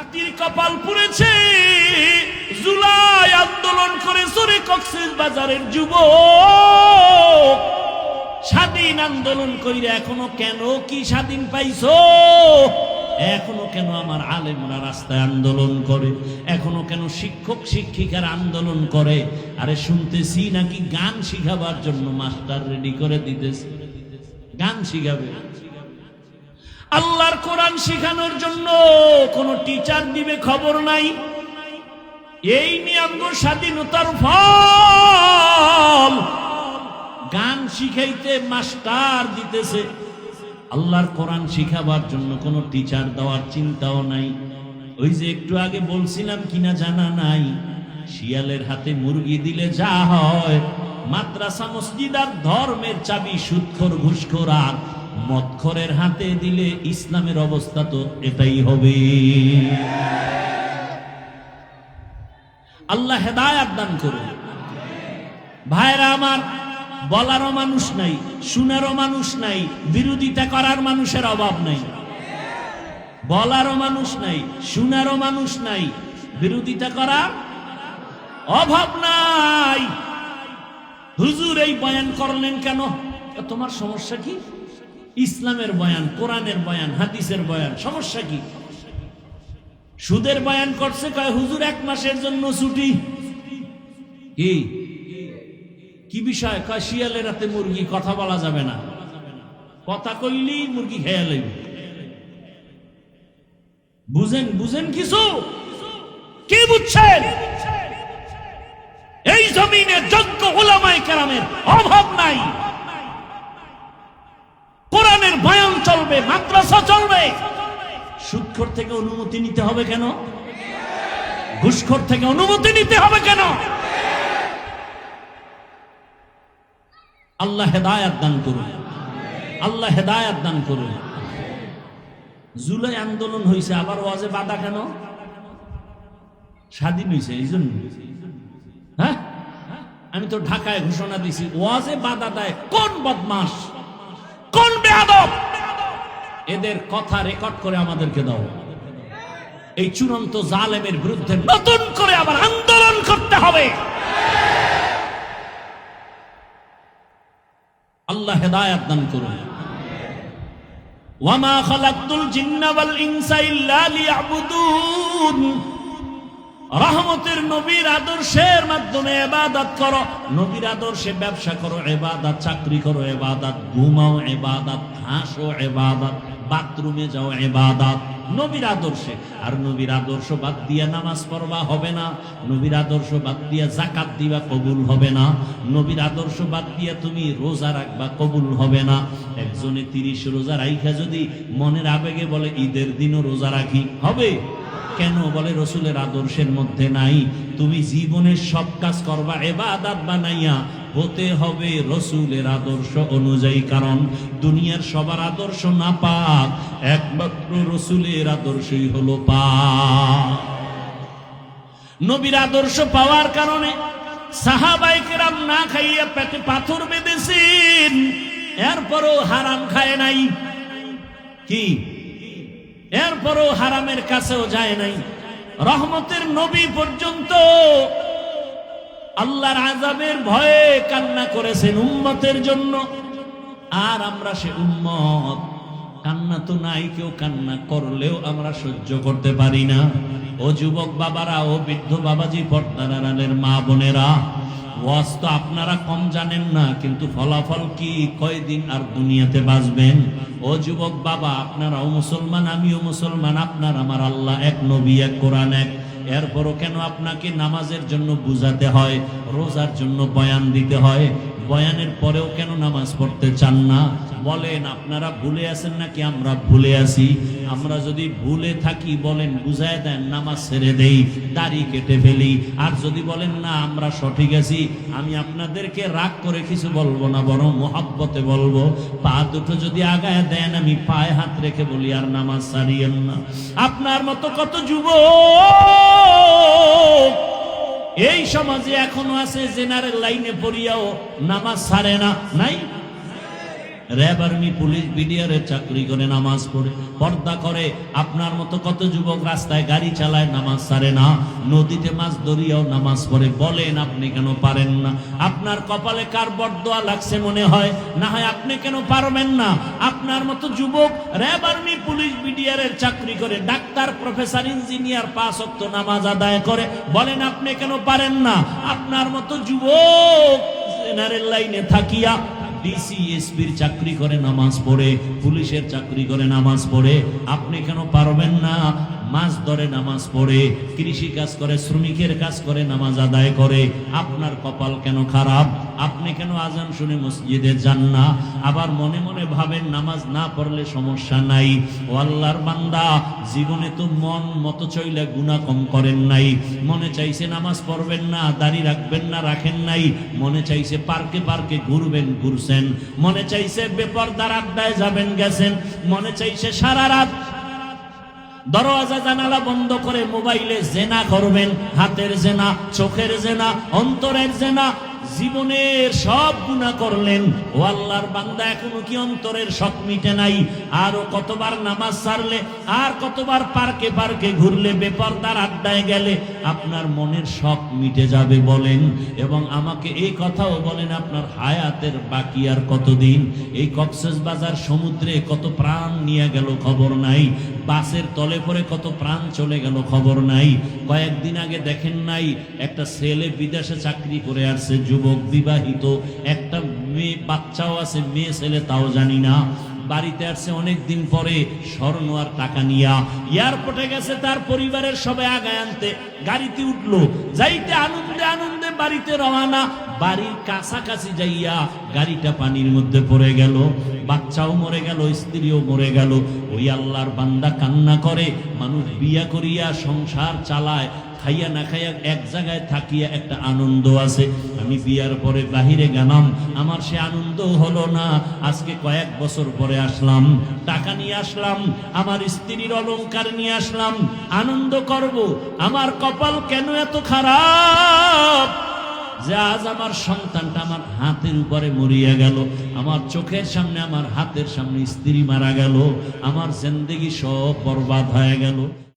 জাতির কপাল পুড়েছে। জুলাই আন্দোলন করে সরে কক্সেস বাজারের যুব স্বাধীন আন্দোলন কইরে এখনও কেন কি স্বাধীন পাইছো? এখনও কেন আমার আলেমরা রাস্তায় আন্দোলন করে? এখনও কেন শিক্ষক, শিক্ষিকার আন্দোলন করে? আরে শুনতেছি নাকি গান শিখাবার জন্য মাস্টার রেডি করে দিতেছে। গান শিখাবে। আল্লাহর কোরআন শেখানোর জন্য কোন টিচার দিবে খবর নাই। এই নিয়ম স্বাধীনতার ফল। গান শিখাইতে মাস্টার দিতেছে। আল্লাহর কোরআন শিখাবার জন্য কোনো টিচার দেওয়ার চিন্তাও নাই। ওই যে একটু আগে বলছিলাম কিনা জানা নাই, শিয়ালের হাতে মুরগি দিলে যা হয়। মাদ্রাসা, মসজিদ আর ধর্মের চাবি সুৎখর ঘুষখোর আর মদখরের হাতে দিলে ইসলামের অবস্থা তো এটাই হবে। আল্লাহ হেদায়াত দান করুন। ভাইরা আমার, বলারও মানুষ নাই, শুনারও মানুষ নাই, বিরোধিতা করার মানুষের অভাব নাই। বলারও মানুষ নাই, শুনারও মানুষ নাই, বিরোধিতা করার অভাব নাই। হুজুর এই বয়ান করলেন কেন? তোমার সমস্যা কি? ইসলামের বয়ান, কোরআনের বয়ান, হাদিসের বয়ান, সমস্যা কি? সুদের বয়ান করছে, কয়, হুজুর, এক মাসের জন্য ছুটি। কি? কি বিষয়? কয়, শিয়ালের রাতে মুরগি, কথা বলা যাবে না। কথা কইলি মুরগি খেয়ে বুঝেন বুঝেন কিছু? কি বুঝছেন? এই জমিনে যোগ্য ওলামায় কেরামের অভাব নাই। চলবে মাদ্রাসা চলবে। সুৎখর থেকে অনুমতি নিতে হবে কেন? ঘুষখোর থেকে অনুমতি নিতে হবে কেন? আল্লাহ হেদায়াত দান করুন। আল্লাহ হেদায়াত দান করুন। জুলাই আন্দোলন হয়েছে আবার ওয়াজে বাধা কেন? স্বাধীন হয়েছে এই জন্য। হ্যাঁ? আমি তো ঢাকায় ঘোষণা দিছি, ওয়াজে বাধা দেয় কোন বদমাস কোন বেয়াদব? এদের কথা রেকর্ড করে আমাদেরকে দাও। এই চূড়ান্ত জালেমের বিরুদ্ধে নতুন করে আবার আন্দোলন করতে হবে। আল্লাহ দান করুন। রহমতের নবীর আদর্শের মাধ্যমে এবাদত করো। নবীর আদর্শে ব্যবসা করো এবাদত চাকরি করো এবাদত ঘুমাও এবাদত হাসো এবাদত বাথরুমে যাও এবাদাত নবীর আদর্শে। আর নবীর আদর্শ বাদ দিয়া নামাজ পড়বা হবে না। নবীর আদর্শ বাদ দিয়া জাকাত দিবা কবুল হবে না। নবীর আদর্শ বাদ দিয়া তুমি রোজা রাখবা কবুল হবে না। একজনে তিরিশ রোজা রাইখা যদি মনের আবেগে বলে, ঈদের দিনও রোজা রাখি। হবে? কেন বলে রসুলের আদর্শের মধ্যে নাই? তুমি জীবনের সব কাজ করবা, এবাদাত বানাইয়া, হতে হবে রসুলের আদর্শ অনুযায়ী। কারণ দুনিয়ার সবার আদর্শ না পাক, একমাত্র রসুলের আদর্শই হলো পাক। নবীর আদর্শ পাওয়ার কারণে সাহাবাইকেরাম না খাইয়া পেটে পাথর বেঁধেছেন, এরপরও হারাম খায় নাই। কি? এরপরও হারামের কাছেও যায় নাই। রহমতের নবী পর্যন্ত আল্লাহর আজাবের ভয়ে কান্না করেছেন উম্মতের জন্য। আর আমরা সে উম্মত, কান্না তো নাই, কেউ কান্না করলেও আমরা সহ্য করতে পারি না। ও যুবক বাবারা, ও বৃদ্ধ বাবাজি পর্দার মা বোনেরা ওয়াজ তো আপনারা কম জানেন না, কিন্তু ফলাফল কি, কয়দিন আর দুনিয়াতে বাঁচবেন? ও যুবক বাবা, আপনারাও মুসলমান, আমিও মুসলমান, আপনার, আমার আল্লাহ এক নবী, এক কোরআন, এক এরপরও কেন আপনাকে নামাজের জন্য বুঝাতে হয়, রোজার জন্য বয়ান দিতে হয়? বয়ানের পরেও কেন নামাজ পড়তে চান না? বলেন, আপনারা ভুলে আছেন নাকি আমরা ভুলে আছি? আমরা যদি ভুলে থাকি, বলেন, বুঝায় দেন, নামাজ ছেড়ে দেই, দাড়ি কেটে ফেলি। আর যদি বলেন, না, আমরা সঠিক আছি, আমি আপনাদেরকে রাগ করে কিছু বলব না, বরং মোহাব্বতে বলব। পা দুটো যদি আগায় দেন, আমি পায়ে হাত রেখে বলি, আর নামাজ ছাড়িয়েন না। আপনার মতো কত যুবক এই সমাজে এখনও আছে জেনারেল লাইনে পড়িয়াও নামাজ ছাড়ে না নাই? র্যাব আর্মি, পুলিশ বিডিআরের চাকরি করে, নামাজ পড়ে। পর্দা করে। আপনার মতো কত যুবক রাস্তায় গাড়ি চালায়, নামাজ সারে না। নদীতে মাছ ধরিয়াও নামাজ পড়ে। বলেন, আপনি কেন পারেন না? আপনার কপালে কার বরদোয়া লাগছে মনে হয়? না হয় আপনি কেন পারবেন না? আপনার মতো যুবক র্যাব আর্মি, পুলিশ বিডিআরের চাকরি করে। ডাক্তার, প্রফেসর, ইঞ্জিনিয়ার পাঁচ অক্ত নামাজ আদায় করে। বলেন, আপনি কেন পারেন না? আপনার মতো যুবক জেনারেল লাইনে থাকিয়া ডিসি এসপির চাকরি করে নামাজ পড়ে, পুলিশের চাকরি করে নামাজ পড়ে, আপনি কেন পারবেন না? মাছ ধরে নামাজ পড়ে, কৃষি কাজ করে, শ্রমিকের কাজ করে, নামাজ আদায় করে, আপনার কপাল কেন খারাপ? আপনি কেন আজান শুনে মসজিদে যান না? আবার মনে মনে ভাবেন নামাজ না পড়লে সমস্যা নাই। ও আল্লাহর বান্দা, জীবনে তো মন মতো চইলে গুণা কম করেন নাই। মনে চাইছে নামাজ পড়বেন না, দাড়ি রাখবেন না, রাখেন নাই। মনে চাইছে পার্কে পার্কে ঘুরবেন, ঘুরছেন। মনে চাইছে বেপরদার আড্ডায় যাবেন, গেছেন। মনে চাইছে সারা রাত দরওয়াজা জানালা বন্ধ করে মোবাইলে জেনা করবেন হাতের জেনা চোখের জেনা অন্তরের জেনা জীবনের সব গুণা করলেন। ও আল্লাহর বান্দা, এখনও কি অন্তরের শখ মিটে নাই? আরও কতবার নামাজ সারলে, আর কতবার পার্কে পার্কে ঘুরলে, বেপরদার আড্ডায় গেলে, আপনার মনের শখ মিটে যাবে বলেন। এবং আমাকে এই কথাও বলেন, আপনার হায়াতের বাকি আর কতদিন? এই কক্সেস বাজার সমুদ্রে কত প্রাণ নিয়ে গেল খবর নাই। বাসের তলে পরে কত প্রাণ চলে গেল খবর নাই। কয়েকদিন আগে দেখেন নাই, একটা ছেলে বিদেশে চাকরি করে আসছে যুবক বিবাহিত, একটা মেয়ে, বাচ্চাও আছে, মেয়ে ছেলে, তাও জানি না। বাড়িতে আসছে অনেক দিন পরে স্বর্ণ আর টাকা নিয়া। এয়ারপোর্টে গেছে, তার পরিবারের সবাই আগায় আনতে। গাড়িতে উঠল, যাইতে আনন্দে আনন্দে বাড়িতে রওনা। বাড়ির কাছাকাছি যাইয়া গাড়িটা পানির মধ্যে পড়ে গেল। বাচ্চাও মরে গেল, স্ত্রীও মরে গেল। ওই আল্লাহর বান্দা কান্না করে, মানুষ বিয়া করিয়া সংসার চালায়। খাইয়া না খাইয়া এক জায়গায় থাকিয়া একটা আনন্দ আছে। আমি বিয়ার পরে বাহিরে গেলাম, আমার সে আনন্দ হলো না। আজকে কয়েক বছর পরে আসলাম, টাকা নিয়ে আসলাম, আমার স্ত্রীর অলংকার নিয়ে আসলাম, আনন্দ করব, আমার কপাল কেন এত খারাপ? যে আজ আমার সন্তানটা আমার হাতের উপরে মরিয়া গেল, আমার চোখের সামনে, আমার হাতের সামনে স্ত্রী মারা গেল, আমার জিন্দেগি সব বরবাদ হয়ে গেল।